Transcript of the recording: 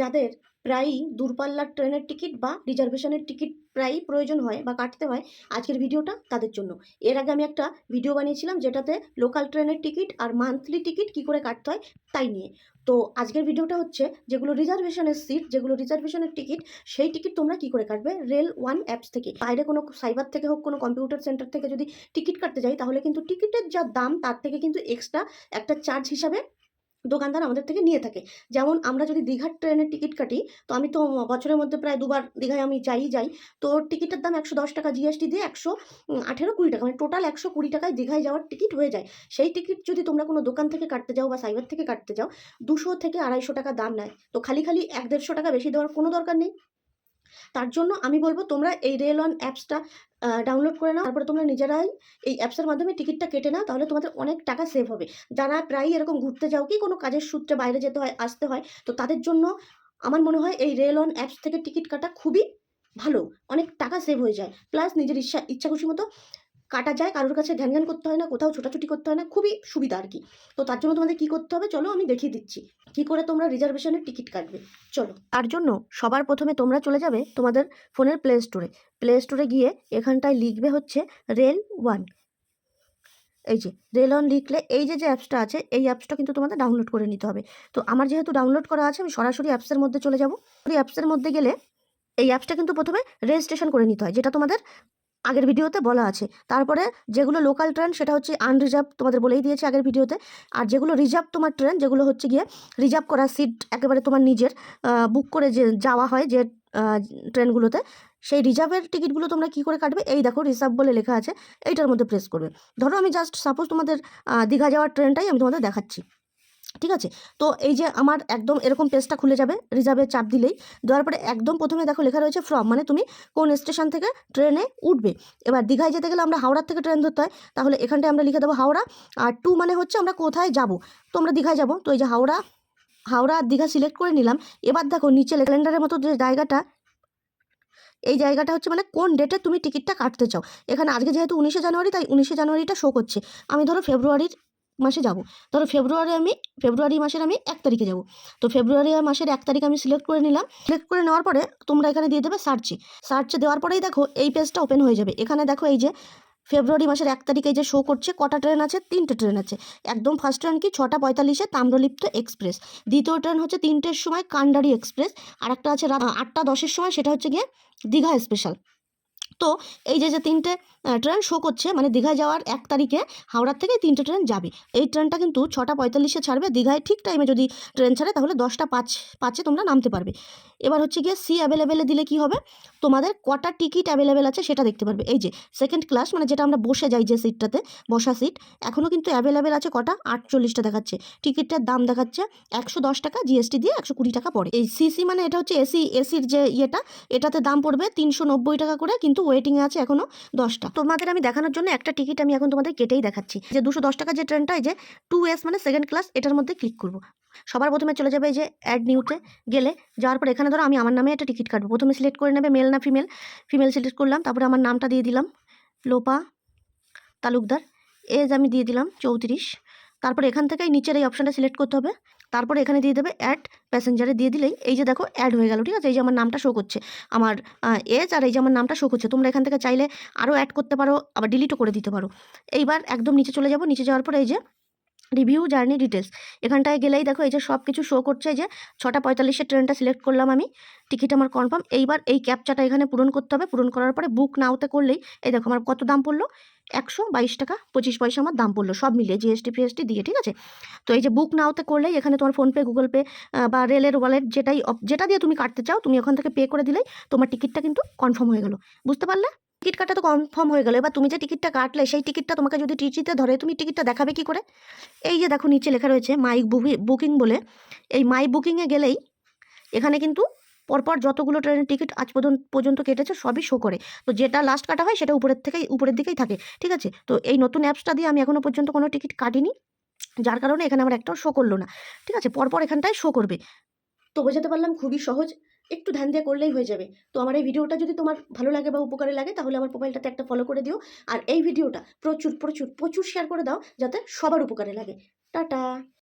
যাদের প্রায়ই দূরপাল্লার ট্রেনের টিকিট বা রিজার্ভেশনের টিকিট প্রায়ই প্রয়োজন হয় বা কাটতে হয় আজকের ভিডিওটা তাদের জন্য। এর আগে আমি একটা ভিডিও বানিয়েছিলাম যেটাতে লোকাল ট্রেনের টিকিট আর মান্থলি টিকিট কি করে কাটতে হয় তাই নিয়ে। তো আজকের ভিডিওটা হচ্ছে যেগুলো রিজার্ভেশনের সিট, যেগুলো রিজার্ভেশনের টিকিট, সেই টিকিট তোমরা কি করে কাটবে? রেল ওয়ান অ্যাপস থেকে। বাইরে কোনো সাইবার থেকে হোক, কোনো কম্পিউটার সেন্টার থেকে যদি টিকিট কাটতে যাই তাহলে কিন্তু টিকিটের যা দাম তার থেকে কিন্তু এক্সট্রা একটা চার্জ হিসাবে দোকানদার আমাদের থেকে নিয়ে থাকে। যেমন আমরা যদি দীঘার ট্রেনের টিকিট কাটি, তো আমি তো বছরের মধ্যে প্রায় দুবার দীঘায় আমি যাই যাই। তো টিকিটের দাম একশো দশ টাকা জিএসটি দিয়ে একশো আঠেরো কুড়ি টাকা মানে টোটাল একশো কুড়ি টাকায় দীঘায় যাওয়ার টিকিট হয়ে যায়। সেই টিকিট যদি তোমরা কোনো দোকান থেকে কাটতে যাও বা সাইবার থেকে কাটতে যাও, দুশো থেকে আড়াইশো টাকা দাম নেয়। তো খালি খালি এক দেড়শো টাকা বেশি দেওয়ার কোনো দরকার নেই। তার জন্য আমি বলব তোমরা এই রেল অন অ্যাপসটা ডাউনলোড করে নাও। তারপরে তোমরা নিজেরাই এই অ্যাপসের মাধ্যমে টিকিটটা কেটে নাও, তাহলে তোমাদের অনেক টাকা সেভ হবে। যারা প্রায়ই এরকম ঘুরতে যাও কি কোনো কাজের সূত্রে বাইরে যেতে হয়, আসতে হয়, তো তাদের জন্য আমার মনে হয় এই রেল অন অ্যাপস থেকে টিকিট কাটা খুবই ভালো, অনেক টাকা সেভ হয়ে যায়। প্লাস নিজের ইচ্ছা ইচ্ছা খুশি মতো কাটা যায়, কারোর কাছে ঘ্যান ঘ্যান করতে হয় না, কোথাও ছোটাছুটি করতে হয় না, খুবই সুবিধা আর কি। তো তার জন্য তোমাদের কী করতে হবে? চলো আমি দেখিয়ে দিচ্ছি। কী করে তোমরা রিজার্ভেশনের টিকিট কাটবে? চলো। তার জন্য সবার প্রথমে তোমরা চলে যাবে তোমাদের ফোনের প্লে স্টোরে প্লে স্টোরে গিয়ে এখানটায় লিখবে হচ্ছে রেল ওয়ান এই যে রেল অন লিখলে এই যে যে অ্যাপসটা আছে, এই অ্যাপসটা কিন্তু তোমাদের ডাউনলোড করে নিতে হবে। তো আমার যেহেতু ডাউনলোড করা আছে, আমি সরাসরি অ্যাপসের মধ্যে চলে যাব। অ্যাপসের মধ্যে গেলে এই অ্যাপসটা কিন্তু প্রথমে রেজিস্ট্রেশন করে নিতে হয়, যেটা তোমাদের আগের ভিডিওতে বলা আছে। তারপরে যেগুলো লোকাল ট্রেন সেটা হচ্ছে আনরিজার্ভ তোমাদের বলেই দিয়েছে আগের ভিডিওতে। আর যেগুলো রিজার্ভ তোমার ট্রেন যেগুলো হচ্ছে গিয়ে রিজার্ভ করা সিট একেবারে তোমার নিজের বুক করে যে যাওয়া হয় যে ট্রেনগুলোতে সেই রিজার্ভের টিকিটগুলো তোমরা কি করে কাটবে? এই দেখো রিজার্ভ বলে লেখা আছে, এইটার মধ্যে প্রেস করবে। ধরো আমি জাস্ট সাপোজ তোমাদের দীঘা যাওয়ার ট্রেনটাই আমি তোমাদের দেখাচ্ছি। ঠিক আছে? তো এই যে আমার একদম এরকম পেজটা খুলে যাবে রিজার্ভে চাপ দিলেই। দেওয়ার পরে একদম প্রথমে দেখো লেখা রয়েছে ফ্রম মানে তুমি কোন স্টেশন থেকে ট্রেনে উঠবে। এবার দীঘায় যেতে গেলে আমরা হাওড়ার থেকে ট্রেন ধরতে হয়, তাহলে এখানটায় আমরা লিখে দেবো হাওড়া। আর টু মানে হচ্ছে আমরা কোথায় যাব? তো আমরা দীঘায় যাব। তো এই যে হাওড়া হাওড়া আর দীঘা সিলেক্ট করে নিলাম। এবার দেখো নিচে ক্যালেন্ডারের মতো যে জায়গাটা, এই জায়গাটা হচ্ছে মানে কোন ডেটে তুমি টিকিটটা কাটতে চাও। এখানে আজকে যেহেতু উনিশে জানুয়ারি, তাই উনিশে জানুয়ারিটা শো করছে। আমি ধরো ফেব্রুয়ারির মাসে যাব। ধরো ফেব্রুয়ারি আমি, ফেব্রুয়ারি মাসের আমি এক তারিখে যাব। তো ফেব্রুয়ারি মাসের এক তারিখ আমি সিলেক্ট করে নিলাম। সিলেক্ট করে নেওয়ার পরে তোমরা এখানে দিয়ে দেবে সার্চে সার্চে দেওয়ার পরেই দেখো এই পেজটা ওপেন হয়ে যাবে। এখানে দেখো এই যে ফেব্রুয়ারি মাসের এক তারিখে যে শো করছে, কটা ট্রেন আছে? তিনটে ট্রেন আছে। একদম ফার্স্ট ট্রেন কি? ছটা পঁয়তাল্লিশে তাম্রলিপ্ত এক্সপ্রেস দ্বিতীয় ট্রেন হচ্ছে তিনটের সময় কান্ডারি এক্সপ্রেস আর একটা আছে আটটা দশের সময়, সেটা হচ্ছে গিয়ে দীঘা স্পেশাল তো এই যে যে তিনটে ট্রেন শো করছে মানে দীঘায় যাওয়ার এক তারিখে হাওড়ার থেকে তিনটে ট্রেন যাবে। এই ট্রেনটা কিন্তু ছটা পঁয়তাল্লিশে ছাড়বে। দীঘায় ঠিক টাইমে যদি ট্রেন ছাড়ে, তাহলে দশটা পাঁচ, পাঁচে তোমরা নামতে পারবে। এবার হচ্ছে গিয়ে সি অ্যাভেলেবেলে দিলে কি হবে? তোমাদের কটা টিকিট অ্যাভেলেবেল আছে সেটা দেখতে পারবে। এই যে সেকেন্ড ক্লাস মানে যেটা আমরা বসে যাই যে সিটটাতে বসা সিট এখনও কিন্তু অ্যাভেলেবেল আছে কটা? আটচল্লিশটা দেখাচ্ছে। টিকিটটার দাম দেখাচ্ছে একশো দশ টাকা জিএসটি দিয়ে একশো কুড়ি টাকা পড়ে এই সিসি মানে এটা হচ্ছে এসি এসির যে ইয়েটা, এটাতে দাম পড়বে তিনশো নব্বই টাকা করে, কিন্তু ওয়েটিংয়ে আছে এখনও দশটা। তোমাদের আমি দেখানোর জন্য একটা টিকিট আমি এখন তোমাদের কেটেই দেখাচ্ছি। যে দুশো দশ টাকা যে ট্রেনটা এই যে টু এস মানে সেকেন্ড ক্লাস এটার মধ্যে ক্লিক করব। সবার প্রথমে চলে যাবে এই যে অ্যাড নিউতে গেলে। যাওয়ার পর এখানে ধরো আমি আমার নামে একটা টিকিট কাটবো। প্রথমে সিলেক্ট করে নেবে মেল না ফিমেল ফিমেল সিলেক্ট করলাম, তারপরে আমার নামটা দিয়ে দিলাম। লোপা, তালুকদার এজ আমি দিয়ে দিলাম চৌত্রিশ। তারপর এখান থেকেই নিচের এই অপশানটা সিলেক্ট করতে হবে। তারপরে এখানে দিয়ে দেবে অ্যাড প্যাসেঞ্জারে দিয়ে দিলেই এই যে দেখো অ্যাড হয়ে গেল, ঠিক আছে? এই যে আমার নামটা শো করছে। আমার এজ আর এই যে আমার নামটা শো করছে, তোমরা এখান থেকে চাইলে আরও অ্যাড করতে পারো, আবার ডিলিটও করে দিতে পারো। এইবার একদম নিচে চলে যাব। নিচে যাওয়ার পরে এই যে রিভিউ জার্নি ডিটেলস এখানটায় গেলেই দেখো এই যে সব কিছু শো করছে যে ছটা পঁয়তাল্লিশের ট্রেনটা সিলেক্ট করলাম আমি। টিকিট আমার কনফার্ম এইবার এই ক্যাপচাটা এখানে পূরণ করতে হবে। পূরণ করার পরে বুক নাওতে করলেই, এই দেখো আমার কত দাম পড়ল? একশো বাইশ টাকা, পঁচিশ পয়সা আমার দাম পড়ল। সব মিলিয়ে জিএসটি ফিএসটি দিয়ে, ঠিক আছে? তো এই যে বুক নাওতে করলেই এখানে তোমার ফোনপে গুগল পে বা রেলের ওয়ালেট যেটাই, যেটা দিয়ে তুমি কাটতে চাও, তুমি ওখান থেকে পে করে দিলেই তোমার টিকিটটা কিন্তু কনফার্ম হয়ে গেলো। বুঝতে পারলে? টিকিট কাটা তো কনফার্ম হয়ে গেল। এবার তুমি যে টিকিটটা কাটলে, সেই টিকিটটা তোমাকে যদি টিচিতে ধরে, তুমি টিকিটটা দেখাবে কি করে? এই যে দেখো, নিচে লেখা রয়েছে মাই বুকিং বলে। এই মাই বুকিংয়ে গেলেই এখানে কিন্তু পরপর যতগুলো ট্রেনের টিকিট আজ পর্যন্ত কেটেছে, সবই শো করে। তো যেটা লাস্ট কাটা হয়, সেটা উপরের থেকেই, উপরের দিকেই থাকে, ঠিক আছে? তো এই নতুন অ্যাপসটা দিয়ে আমি এখনও পর্যন্ত কোনো টিকিট কাটিনি, যার কারণে এখানে আমার একটাও শো করল না, ঠিক আছে? পরপর এখানটায় শো করবে। তো বোঝাতে পারলাম খুবই সহজ। একটু ধ্যান দিয়ে করলেই হয়ে যাবে। তো আমার এই ভিডিওটা যদি তোমার ভালো লাগে বা উপকারে লাগে, তাহলে আমার প্রোফাইলটাতে একটা ফলো করে দিও। আর এই ভিডিওটা প্রচুর প্রচুর প্রচুর শেয়ার করে দাও, যাতে সবার উপকারে লাগে। টাটা!